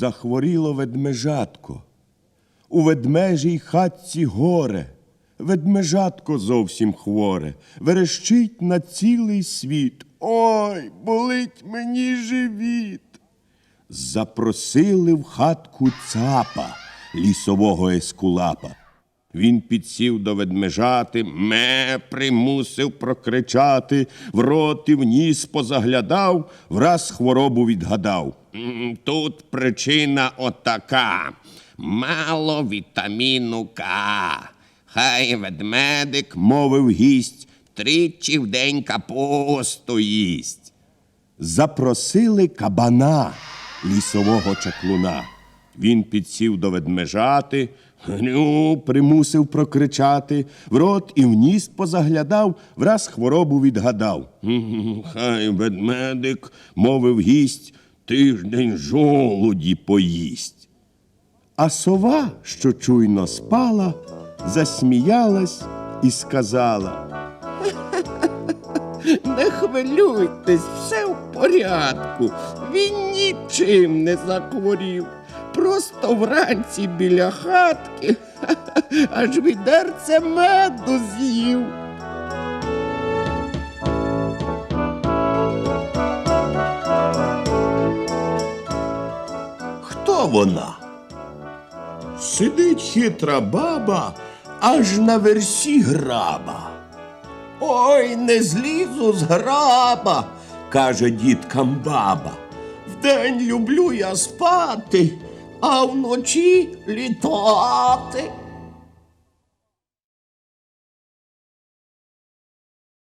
захворіло ведмежатко. У ведмежій хатці горе, ведмежатко зовсім хворе, верещить на цілий світ. Ой, болить мені живіт. Запросили в хатку цапа, лісового ескулапа. Він підсів до ведмежати, ме примусив прокричати, в рот і в ніс позаглядав, враз хворобу відгадав. Тут причина отака. Мало вітаміну К. Хай ведмедик, мовив гість, тричі в день капусту їсть. Запросили кабана лісового чаклуна. Він підсів до ведмежати, гню примусив прокричати, в рот і в ніс позаглядав, враз хворобу відгадав. Хай ведмедик, мовив гість, тиждень жолуді поїсть. А сова, що чуйно спала, засміялась і сказала. Не хвилюйтесь, все в порядку. Він нічим не захворів. Просто вранці біля хатки аж відерце меду з'їв. Хто вона? Сидить хитра баба, аж на версі граба. Ой, не злізу з граба, каже діткам баба. Вдень люблю я спати, а вночі літати.